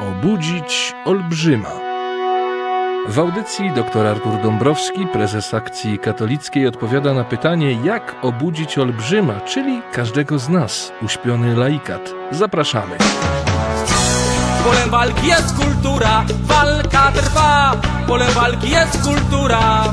Obudzić olbrzyma. W audycji dr Artur Dąbrowski, prezes akcji katolickiej, odpowiada na pytanie, jak obudzić olbrzyma, czyli każdego z nas, uśpiony laikat. Zapraszamy. Polem walki jest kultura, walka trwa. Polem walki jest kultura.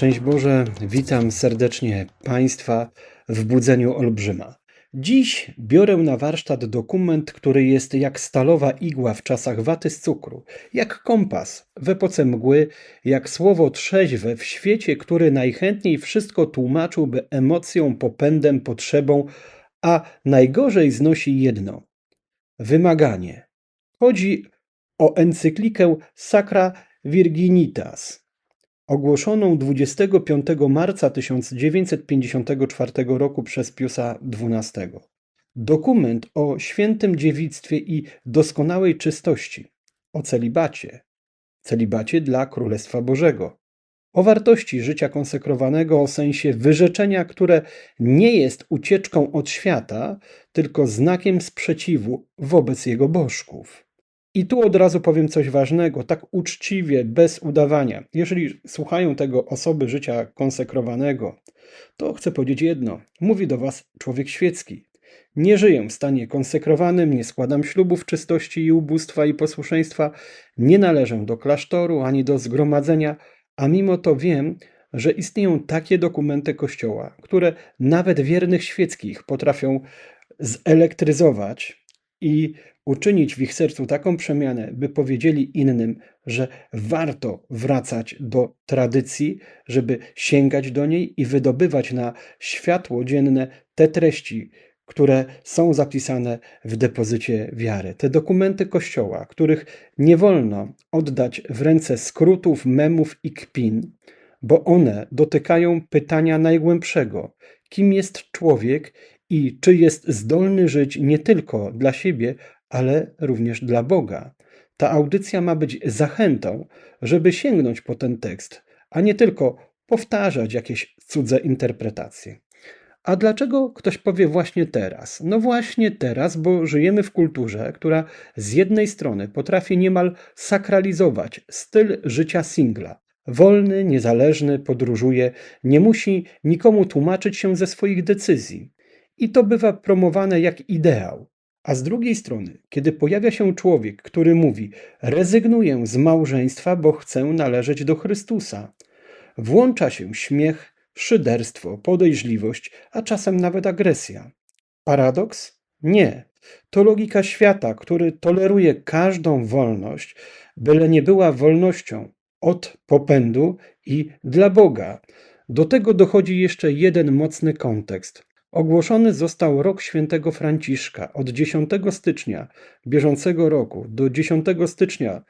Szczęść Boże, witam serdecznie Państwa w Budzeniu Olbrzyma. Dziś biorę na warsztat dokument, który jest jak stalowa igła w czasach waty z cukru, jak kompas w epoce mgły, jak słowo trzeźwe w świecie, który najchętniej wszystko tłumaczyłby emocją, popędem, potrzebą, a najgorzej znosi jedno wymaganie. Chodzi o encyklikę Sacra Virginitas, ogłoszoną 25 marca 1954 roku przez Piusa XII. Dokument o świętym dziewictwie i doskonałej czystości, o celibacie, celibacie dla Królestwa Bożego, o wartości życia konsekrowanego o sensie wyrzeczenia, które nie jest ucieczką od świata, tylko znakiem sprzeciwu wobec jego bożków. I tu od razu powiem coś ważnego, tak uczciwie, bez udawania. Jeżeli słuchają tego osoby życia konsekrowanego, to chcę powiedzieć jedno. Mówi do Was człowiek świecki. Nie żyję w stanie konsekrowanym, nie składam ślubów czystości i ubóstwa i posłuszeństwa, nie należę do klasztoru ani do zgromadzenia, a mimo to wiem, że istnieją takie dokumenty Kościoła, które nawet wiernych świeckich potrafią zelektryzować i uczynić w ich sercu taką przemianę, by powiedzieli innym, że warto wracać do tradycji, żeby sięgać do niej i wydobywać na światło dzienne te treści, które są zapisane w depozycie wiary. Te dokumenty Kościoła, których nie wolno oddać w ręce skrótów, memów i kpin, bo one dotykają pytania najgłębszego: kim jest człowiek i czy jest zdolny żyć nie tylko dla siebie, ale również dla Boga. Ta audycja ma być zachętą, żeby sięgnąć po ten tekst, a nie tylko powtarzać jakieś cudze interpretacje. A dlaczego ktoś powie właśnie teraz? No właśnie teraz, bo żyjemy w kulturze, która z jednej strony potrafi niemal sakralizować styl życia singla. Wolny, niezależny, podróżuje, nie musi nikomu tłumaczyć się ze swoich decyzji. I to bywa promowane jak ideał. A z drugiej strony, kiedy pojawia się człowiek, który mówi: Rezygnuję z małżeństwa, bo chcę należeć do Chrystusa, włącza się śmiech, szyderstwo, podejrzliwość, a czasem nawet agresja. Paradoks? Nie. To logika świata, który toleruje każdą wolność, byle nie była wolnością od popędu i dla Boga. Do tego dochodzi jeszcze jeden mocny kontekst. Ogłoszony został rok świętego Franciszka od 10 stycznia bieżącego roku do 10 stycznia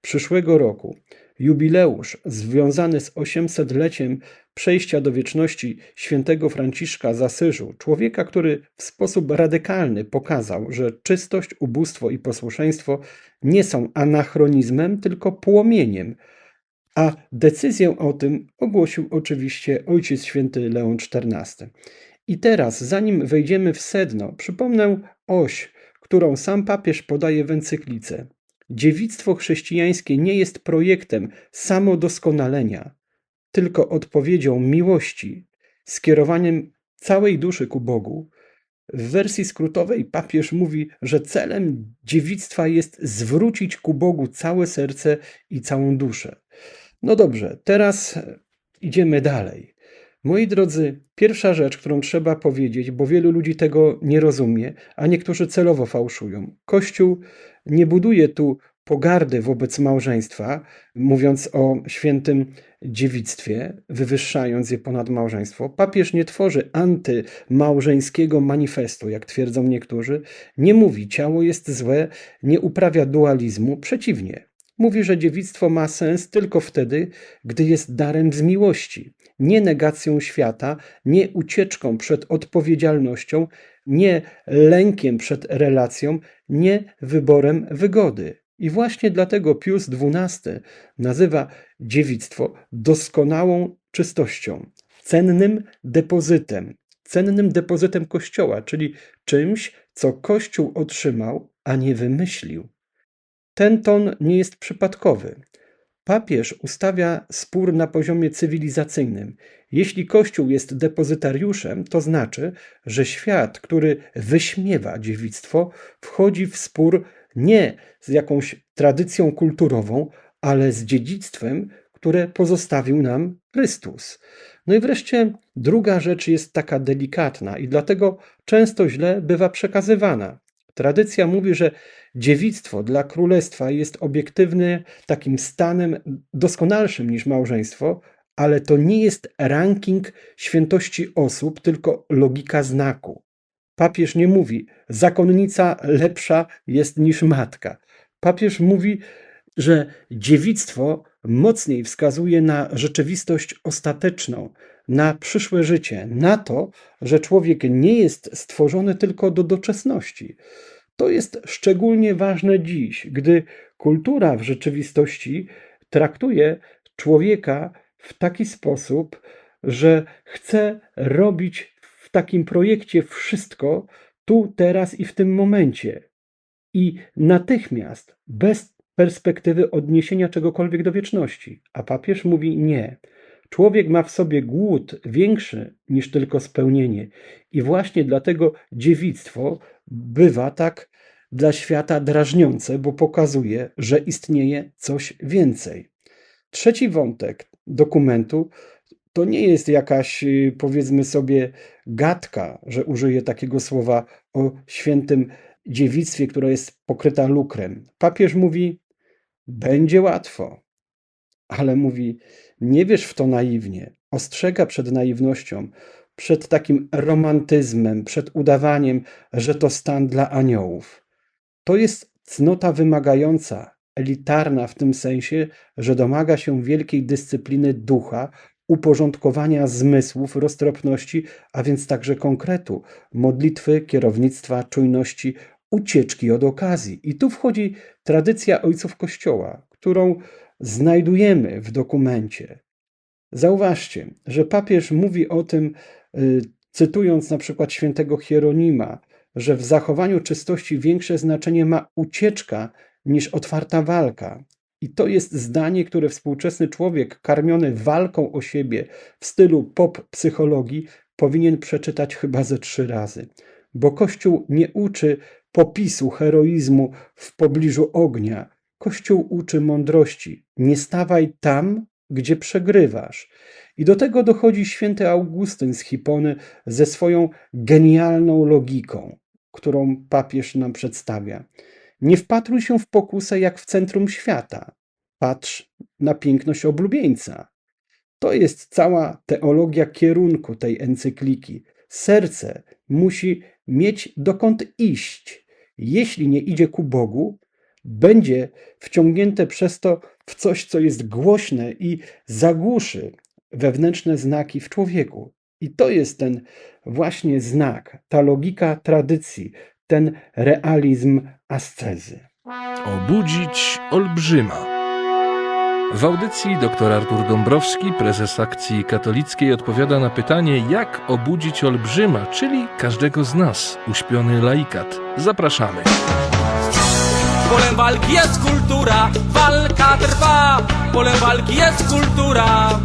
przyszłego roku. Jubileusz związany z 800-leciem przejścia do wieczności świętego Franciszka z Asyżu, człowieka, który w sposób radykalny pokazał, że czystość, ubóstwo i posłuszeństwo nie są anachronizmem, tylko płomieniem, a decyzję o tym ogłosił oczywiście Ojciec Święty Leon XIV. I teraz, zanim wejdziemy w sedno, przypomnę oś, którą sam papież podaje w encyklice. Dziewictwo chrześcijańskie nie jest projektem samodoskonalenia, tylko odpowiedzią miłości, skierowaniem całej duszy ku Bogu. W wersji skrótowej papież mówi, że celem dziewictwa jest zwrócić ku Bogu całe serce i całą duszę. No dobrze, teraz idziemy dalej. Moi drodzy, pierwsza rzecz, którą trzeba powiedzieć, bo wielu ludzi tego nie rozumie, a niektórzy celowo fałszują. Kościół nie buduje tu pogardy wobec małżeństwa, mówiąc o świętym dziewictwie, wywyższając je ponad małżeństwo. Papież nie tworzy antymałżeńskiego manifestu, jak twierdzą niektórzy. Nie mówi, ciało jest złe, nie uprawia dualizmu. Przeciwnie, mówi, że dziewictwo ma sens tylko wtedy, gdy jest darem z miłości nie negacją świata, nie ucieczką przed odpowiedzialnością, nie lękiem przed relacją, nie wyborem wygody. I właśnie dlatego Pius XII nazywa dziewictwo doskonałą czystością, cennym depozytem, cennym depozytem Kościoła, czyli czymś, co Kościół otrzymał, a nie wymyślił. Ten ton nie jest przypadkowy. Papież ustawia spór na poziomie cywilizacyjnym. Jeśli Kościół jest depozytariuszem, to znaczy, że świat, który wyśmiewa dziewictwo, wchodzi w spór nie z jakąś tradycją kulturową, ale z dziedzictwem, które pozostawił nam Chrystus. No i wreszcie druga rzecz jest taka delikatna i dlatego często źle bywa przekazywana. Tradycja mówi, że dziewictwo dla królestwa jest obiektywnie takim stanem doskonalszym niż małżeństwo, ale to nie jest ranking świętości osób, tylko logika znaku. Papież nie mówi, zakonnica lepsza jest niż matka. Papież mówi, że dziewictwo mocniej wskazuje na rzeczywistość ostateczną, na przyszłe życie, na to, że człowiek nie jest stworzony tylko do doczesności. To jest szczególnie ważne dziś, gdy kultura w rzeczywistości traktuje człowieka w taki sposób, że chce robić w takim projekcie wszystko tu, teraz i w tym momencie. I natychmiast, bez perspektywy odniesienia czegokolwiek do wieczności. A papież mówi nie. Człowiek ma w sobie głód większy niż tylko spełnienie. I właśnie dlatego dziewictwo bywa tak dla świata drażniące, bo pokazuje, że istnieje coś więcej. Trzeci wątek dokumentu to nie jest jakaś, y, powiedzmy sobie, gadka, że użyję takiego słowa o świętym dziewictwie, która jest pokryta lukrem. Papież mówi: Będzie łatwo, ale mówi: Nie wierz w to naiwnie. Ostrzega przed naiwnością, przed takim romantyzmem, przed udawaniem, że to stan dla aniołów. To jest cnota wymagająca, elitarna w tym sensie, że domaga się wielkiej dyscypliny ducha, uporządkowania zmysłów, roztropności, a więc także konkretu, modlitwy, kierownictwa, czujności, ucieczki od okazji. I tu wchodzi tradycja ojców Kościoła, którą znajdujemy w dokumencie. Zauważcie, że papież mówi o tym, y, cytując na przykład świętego Hieronima, że w zachowaniu czystości większe znaczenie ma ucieczka niż otwarta walka. I to jest zdanie, które współczesny człowiek karmiony walką o siebie w stylu pop psychologii powinien przeczytać chyba ze trzy razy. Bo Kościół nie uczy popisu heroizmu w pobliżu ognia. Kościół uczy mądrości. Nie stawaj tam, gdzie przegrywasz. I do tego dochodzi święty Augustyn z Hipony ze swoją genialną logiką, którą papież nam przedstawia. Nie wpatruj się w pokusę jak w centrum świata. Patrz na piękność oblubieńca. To jest cała teologia kierunku tej encykliki. Serce musi mieć dokąd iść. Jeśli nie idzie ku Bogu, będzie wciągnięte przez to w coś, co jest głośne i zagłuszy wewnętrzne znaki w człowieku. I to jest ten właśnie znak, ta logika tradycji, ten realizm ascezy. Obudzić olbrzyma. W audycji dr Artur Dąbrowski, prezes akcji katolickiej, odpowiada na pytanie, jak obudzić olbrzyma, czyli każdego z nas, uśpiony laikat. Zapraszamy. Polem walki jest kultura, walka trwa. Polem walki jest kultura.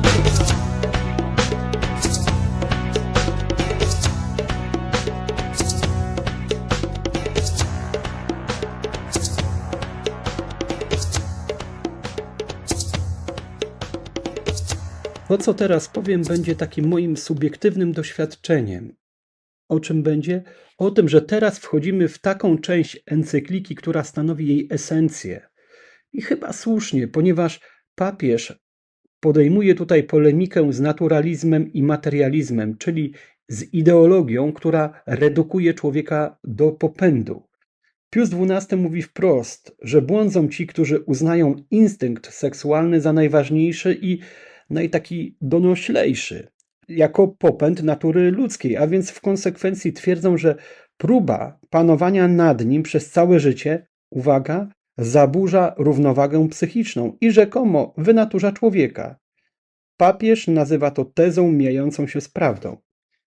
To, co teraz powiem, będzie takim moim subiektywnym doświadczeniem. O czym będzie? O tym, że teraz wchodzimy w taką część encykliki, która stanowi jej esencję. I chyba słusznie, ponieważ papież podejmuje tutaj polemikę z naturalizmem i materializmem, czyli z ideologią, która redukuje człowieka do popędu. Pius XII mówi wprost, że błądzą ci, którzy uznają instynkt seksualny za najważniejszy i najtaki donoślejszy, jako popęd natury ludzkiej, a więc w konsekwencji twierdzą, że próba panowania nad nim przez całe życie, uwaga, zaburza równowagę psychiczną i rzekomo wynaturza człowieka. Papież nazywa to tezą mijającą się z prawdą.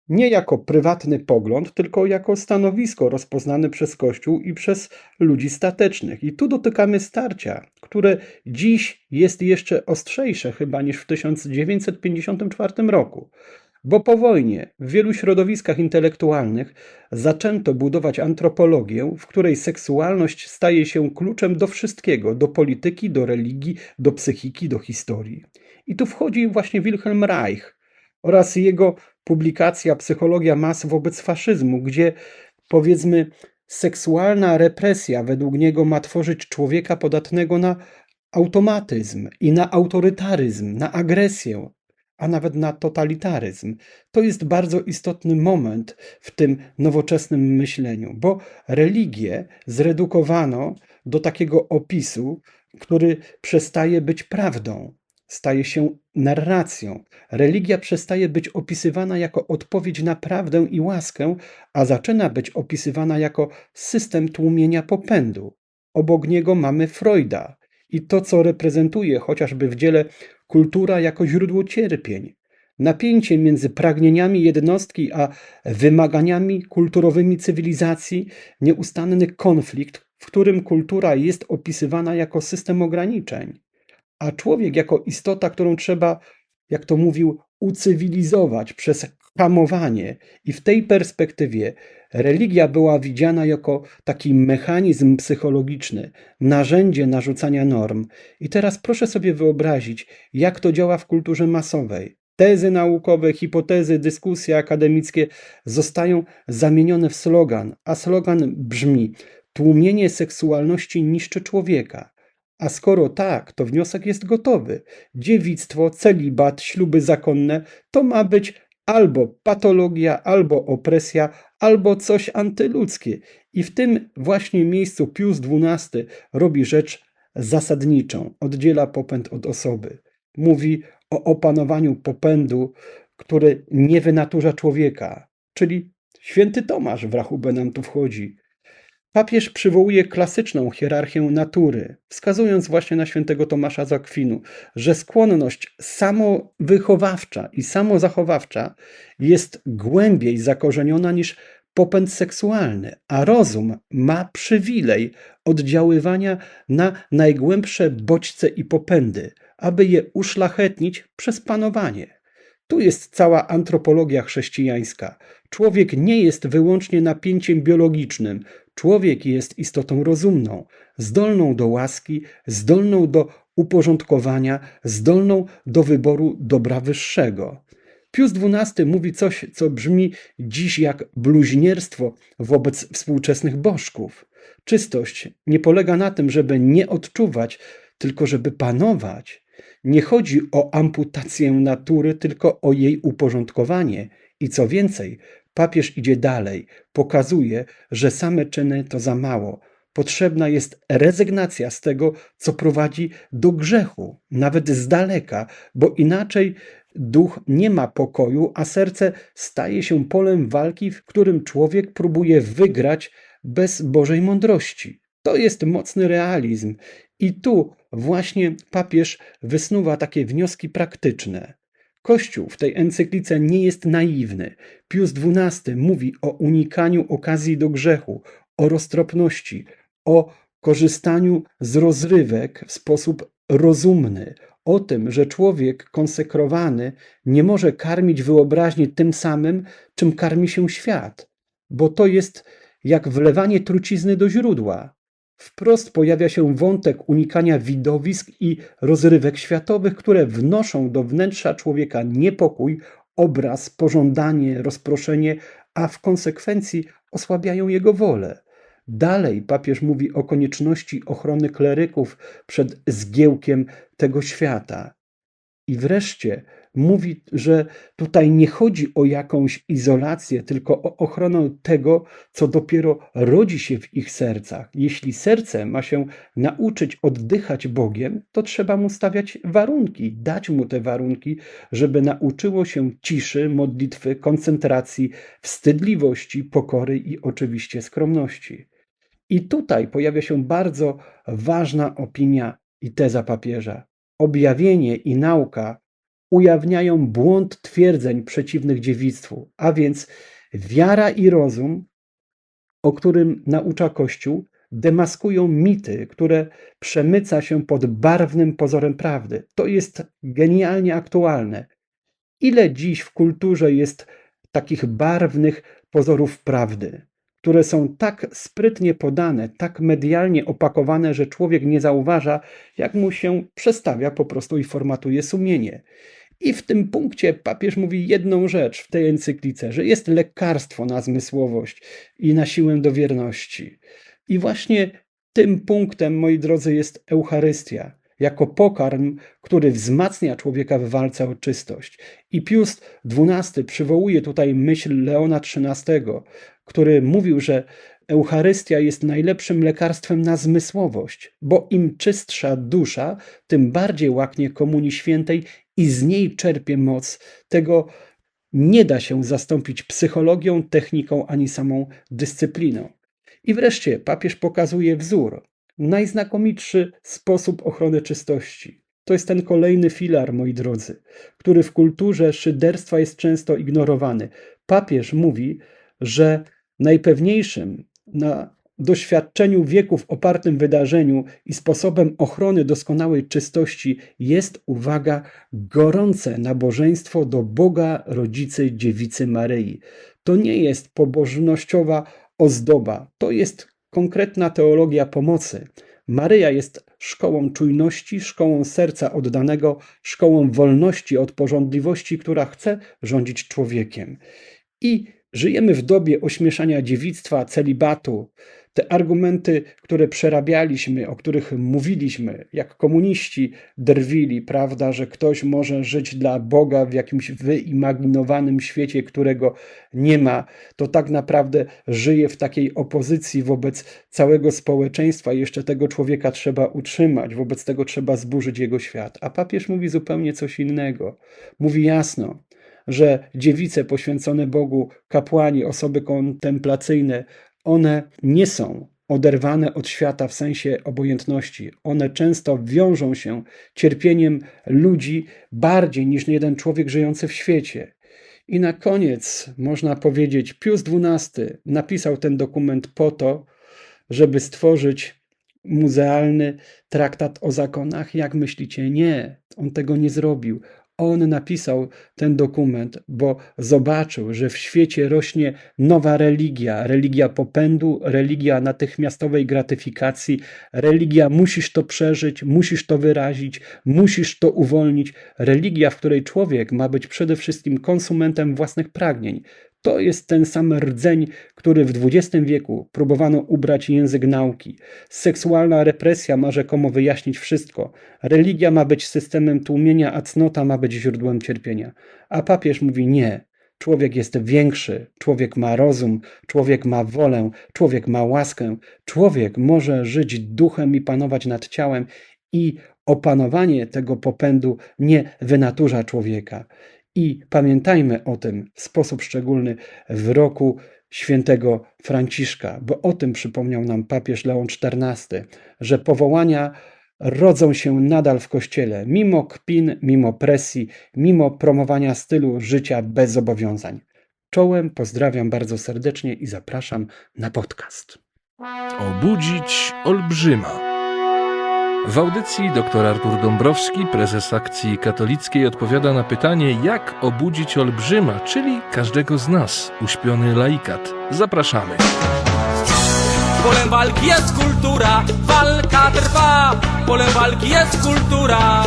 Nie jako prywatny pogląd, tylko jako stanowisko rozpoznane przez Kościół i przez ludzi statecznych. I tu dotykamy starcia, które dziś jest jeszcze ostrzejsze chyba niż w 1954 roku. Bo po wojnie w wielu środowiskach intelektualnych zaczęto budować antropologię, w której seksualność staje się kluczem do wszystkiego do polityki, do religii, do psychiki, do historii. I tu wchodzi właśnie Wilhelm Reich oraz jego publikacja Psychologia mas wobec faszyzmu, gdzie powiedzmy seksualna represja według niego ma tworzyć człowieka podatnego na automatyzm i na autorytaryzm, na agresję, a nawet na totalitaryzm. To jest bardzo istotny moment w tym nowoczesnym myśleniu, bo religię zredukowano do takiego opisu, który przestaje być prawdą, staje się narracją. Religia przestaje być opisywana jako odpowiedź na prawdę i łaskę, a zaczyna być opisywana jako system tłumienia popędu. Obok niego mamy Freuda i to, co reprezentuje chociażby w dziele kultura jako źródło cierpień. Napięcie między pragnieniami jednostki a wymaganiami kulturowymi cywilizacji, nieustanny konflikt, w którym kultura jest opisywana jako system ograniczeń a człowiek jako istota, którą trzeba, jak to mówił, ucywilizować przez hamowanie. I w tej perspektywie religia była widziana jako taki mechanizm psychologiczny, narzędzie narzucania norm. I teraz proszę sobie wyobrazić, jak to działa w kulturze masowej. Tezy naukowe, hipotezy, dyskusje akademickie zostają zamienione w slogan, a slogan brzmi: Tłumienie seksualności niszczy człowieka. A skoro tak, to wniosek jest gotowy. Dziewictwo, celibat, śluby zakonne to ma być albo patologia, albo opresja, albo coś antyludzkie. I w tym właśnie miejscu Pius XII robi rzecz zasadniczą. Oddziela popęd od osoby. Mówi o opanowaniu popędu, który nie wynaturza człowieka. Czyli święty Tomasz w rachubę nam tu wchodzi. Papież przywołuje klasyczną hierarchię natury, wskazując właśnie na świętego Tomasza z że skłonność samowychowawcza i samozachowawcza jest głębiej zakorzeniona niż popęd seksualny, a rozum ma przywilej oddziaływania na najgłębsze bodźce i popędy, aby je uszlachetnić przez panowanie. Tu jest cała antropologia chrześcijańska. Człowiek nie jest wyłącznie napięciem biologicznym, Człowiek jest istotą rozumną, zdolną do łaski, zdolną do uporządkowania, zdolną do wyboru dobra wyższego. Pius XII mówi coś, co brzmi dziś jak bluźnierstwo wobec współczesnych bożków. Czystość nie polega na tym, żeby nie odczuwać, tylko żeby panować. Nie chodzi o amputację natury, tylko o jej uporządkowanie. I co więcej, Papież idzie dalej, pokazuje, że same czyny to za mało. Potrzebna jest rezygnacja z tego, co prowadzi do grzechu, nawet z daleka, bo inaczej duch nie ma pokoju, a serce staje się polem walki, w którym człowiek próbuje wygrać bez Bożej mądrości. To jest mocny realizm, i tu właśnie papież wysnuwa takie wnioski praktyczne. Kościół w tej encyklice nie jest naiwny. Pius XII mówi o unikaniu okazji do grzechu, o roztropności, o korzystaniu z rozrywek w sposób rozumny, o tym, że człowiek konsekrowany nie może karmić wyobraźni tym samym, czym karmi się świat, bo to jest jak wlewanie trucizny do źródła. Wprost pojawia się wątek unikania widowisk i rozrywek światowych, które wnoszą do wnętrza człowieka niepokój, obraz, pożądanie, rozproszenie, a w konsekwencji osłabiają jego wolę. Dalej papież mówi o konieczności ochrony kleryków przed zgiełkiem tego świata. I wreszcie mówi, że tutaj nie chodzi o jakąś izolację, tylko o ochronę tego, co dopiero rodzi się w ich sercach. Jeśli serce ma się nauczyć oddychać Bogiem, to trzeba mu stawiać warunki, dać mu te warunki, żeby nauczyło się ciszy, modlitwy, koncentracji, wstydliwości, pokory i oczywiście skromności. I tutaj pojawia się bardzo ważna opinia i teza papieża. Objawienie i nauka ujawniają błąd twierdzeń przeciwnych dziewictwu, a więc wiara i rozum, o którym naucza Kościół, demaskują mity, które przemyca się pod barwnym pozorem prawdy. To jest genialnie aktualne. Ile dziś w kulturze jest takich barwnych pozorów prawdy, które są tak sprytnie podane, tak medialnie opakowane, że człowiek nie zauważa, jak mu się przestawia po prostu i formatuje sumienie. I w tym punkcie papież mówi jedną rzecz w tej encyklice, że jest lekarstwo na zmysłowość i na siłę do wierności. I właśnie tym punktem, moi drodzy, jest Eucharystia, jako pokarm, który wzmacnia człowieka w walce o czystość. I Pius XII przywołuje tutaj myśl Leona XIII, który mówił, że Eucharystia jest najlepszym lekarstwem na zmysłowość, bo im czystsza dusza, tym bardziej łaknie Komunii Świętej i z niej czerpie moc. Tego nie da się zastąpić psychologią, techniką ani samą dyscypliną. I wreszcie papież pokazuje wzór, najznakomitszy sposób ochrony czystości. To jest ten kolejny filar, moi drodzy, który w kulturze szyderstwa jest często ignorowany. Papież mówi, że najpewniejszym na doświadczeniu wieków opartym wydarzeniu i sposobem ochrony doskonałej czystości jest, uwaga, gorące nabożeństwo do Boga Rodzicy Dziewicy Maryi. To nie jest pobożnościowa ozdoba, to jest konkretna teologia pomocy. Maryja jest szkołą czujności, szkołą serca oddanego, szkołą wolności od porządliwości, która chce rządzić człowiekiem. I żyjemy w dobie ośmieszania dziewictwa, celibatu. Te argumenty, które przerabialiśmy, o których mówiliśmy, jak komuniści drwili, prawda, że ktoś może żyć dla Boga w jakimś wyimaginowanym świecie, którego nie ma, to tak naprawdę żyje w takiej opozycji wobec całego społeczeństwa jeszcze tego człowieka trzeba utrzymać, wobec tego trzeba zburzyć jego świat. A papież mówi zupełnie coś innego. Mówi jasno, że dziewice poświęcone Bogu, kapłani, osoby kontemplacyjne, one nie są oderwane od świata w sensie obojętności. One często wiążą się cierpieniem ludzi bardziej niż jeden człowiek żyjący w świecie. I na koniec można powiedzieć, Pius XII napisał ten dokument po to, żeby stworzyć muzealny traktat o zakonach. Jak myślicie? Nie, on tego nie zrobił. On napisał ten dokument, bo zobaczył, że w świecie rośnie nowa religia, religia popędu, religia natychmiastowej gratyfikacji, religia musisz to przeżyć, musisz to wyrazić, musisz to uwolnić, religia, w której człowiek ma być przede wszystkim konsumentem własnych pragnień. To jest ten sam rdzeń, który w XX wieku próbowano ubrać język nauki. Seksualna represja ma rzekomo wyjaśnić wszystko. Religia ma być systemem tłumienia, a cnota ma być źródłem cierpienia. A papież mówi nie. Człowiek jest większy, człowiek ma rozum, człowiek ma wolę, człowiek ma łaskę, człowiek może żyć duchem i panować nad ciałem, i opanowanie tego popędu nie wynaturza człowieka. I pamiętajmy o tym w sposób szczególny w roku świętego Franciszka, bo o tym przypomniał nam papież Leon XIV, że powołania rodzą się nadal w kościele, mimo kpin, mimo presji, mimo promowania stylu życia bez zobowiązań. Czołem pozdrawiam bardzo serdecznie i zapraszam na podcast. Obudzić olbrzyma. W audycji dr Artur Dąbrowski, prezes akcji katolickiej, odpowiada na pytanie, jak obudzić olbrzyma, czyli każdego z nas, uśpiony laikat. Zapraszamy. Polem walki jest kultura, walka trwa. Polem walki jest kultura.